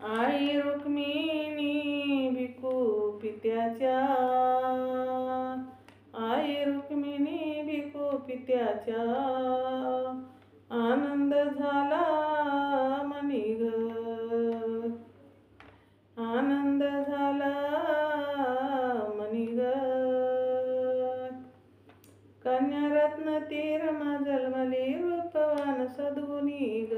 आई रुक्मिणी भिकू पित्याच्या आई रुक्मिणी भिकू पित्याच्या आनंद झाला मनी ग. आनंद झाला मनी ग. कन्यारत्न तीर जन्मली रूपवान सद्गुणी ग.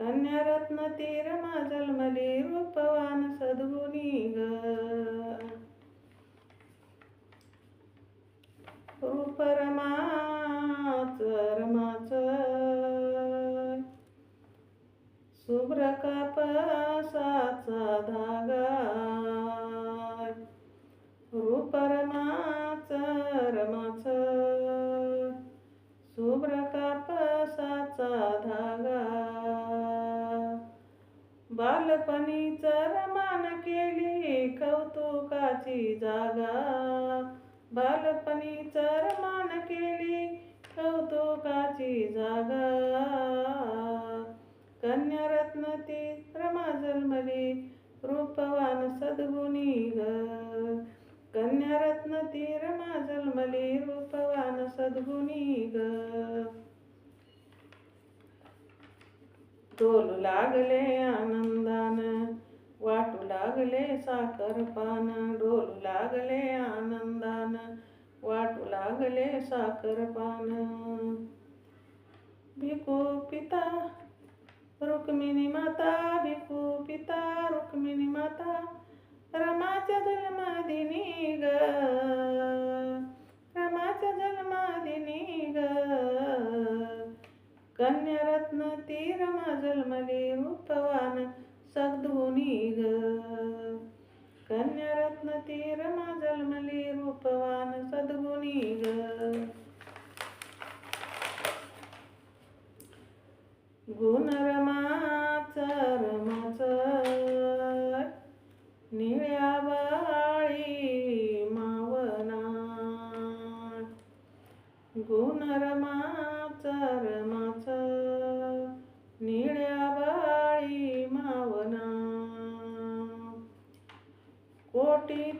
कन्यारत्न तीर जन्मली रूपवान सद्गुणी ग. रूप रमाच रमाच शुभ्र कापसाचा धागा माझी जागा. बालपणी चरमान केली कौतुकाची जागा. कन्यारत्न ती रमा जन्मली रूपवान सद्गुणी ग. कन्यारत्न ती रमा जन्मली रूपवान सद्गुणी ग. तोल लागले आनंदान वाटू लागले साखर पान डोलू लागले आनंदान वाटू लागले साखर पान. भिकू पिता रुक्मिणी माता भिकू पिता रुक्मिणी माता रमाच्या जन्मादिनी ग रमाच्या जन्मादिनी ग कन्यारत्न ती रमा जन्मली रूपवान. सद्गुणी ग. कन्यारत्न तीर रमा जन्मली रूपवान सद्गुणी ग.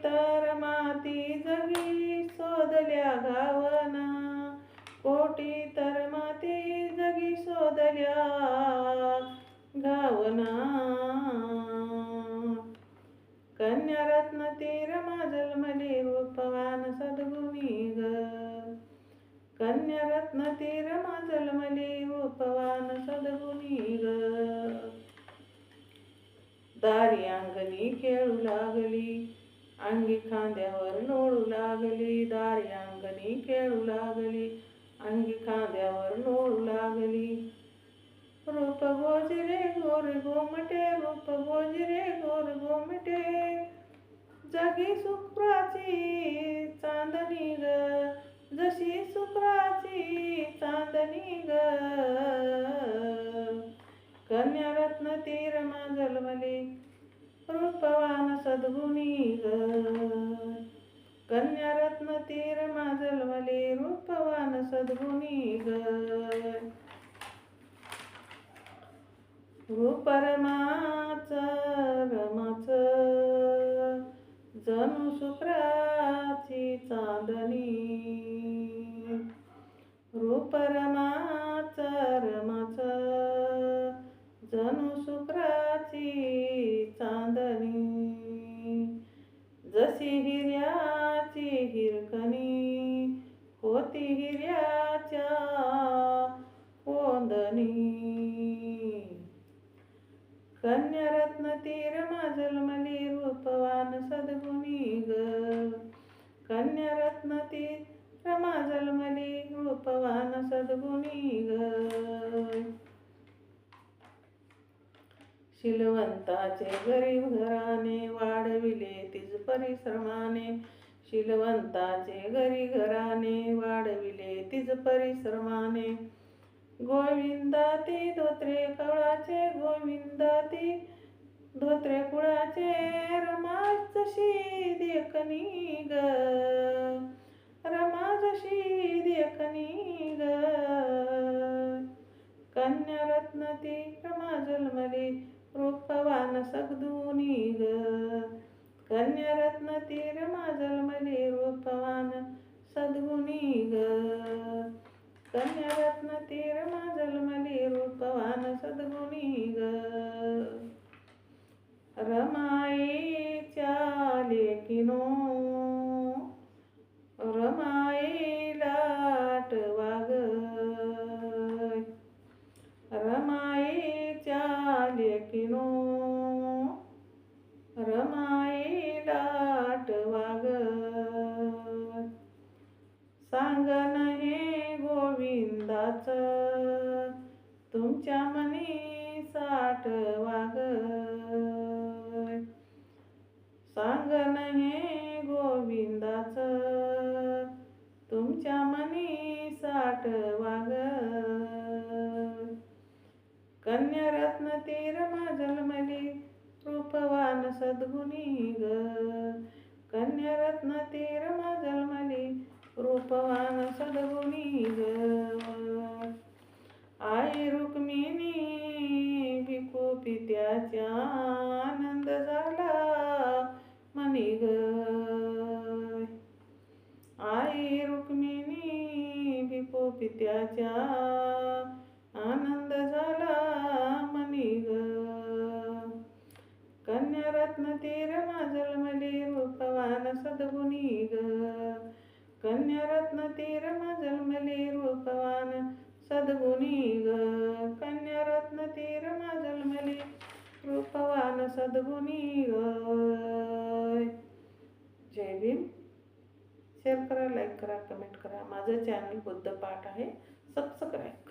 तर माती जगी शोधल्या गावना. कोटी तर माती जगी शोधल्या गावना. कन्यारत्न तीर जन्मली रूपवान सद्गुणी ग. कन्यारत्न तीर जन्मली रूपवान सद्गुणी ग. दारी अंगणी खेळू लागली. अंगी खांद्यावर लोळू लागली दारी अंगणी खेळू लागली. अंगी खांद्यावर लोळू लागली. रूप गोजरे गोर गोमटे रूप गोजरे गोर गोमटे. जगी शुक्राची चांदणी ग जशी शुक्राची चांदणी ग. सद्गुणी कन्या कन्यारत्न तीर जन्मली रूपवान सद्गुणी ग हिरकणी होती हिर्याच्या कोंदनी कन्यारत्न तीर जन्मली रूपवान सद्गुणी ग. कन्यारत्न तीर जन्मली रूपवान सद्गुणी ग. शिलवंताचे गरीब घराने वाढविले तिज परिश्रमाने. शिलवंताचे घरी घराने वाढविले तिज परिश्रमाने. गोविंदा ती धोत्रे कवळाचे गोविंदा ती धोत्रे कुळाचे रमा जशी देखनी ग रमा जशी देखनी ग कन्या रत्न ती रमा रत्न तीर माझलमली रूपवान सद्गुणी ग. कन्यारत्न तीर माझलमली रूप गोविंदाच तुमच्या मनी साठ वाग सांगन हे गोविंदाच. तुमच्या मनी साठ वाग कन्यारत्न तीर माझलमली रूपवान सद्गुणी ग. कन्यारत्न तीर माझलमली रूपवान सद्गुणी ग. आई रुक्मिणी भिकू पित्याच्या आनंद झाला. मनी ग. आई रुक्मिणी भिकू पित्याच्या आनंद झाला. मनी ग. कन्यारत्न तीर माझलमली रूपवान सद्गुणी ग. कन्यारत्न तीर जन्मले रूपवान सद्गुणी ग. कन्यारत्न तीर जन्मले रूपवान सद्गुणी ग. जय भीम. शेअर करा लाईक करा कमेंट करा. माझं चॅनल बुद्ध पाठ आहे. सबस्क्राईब करा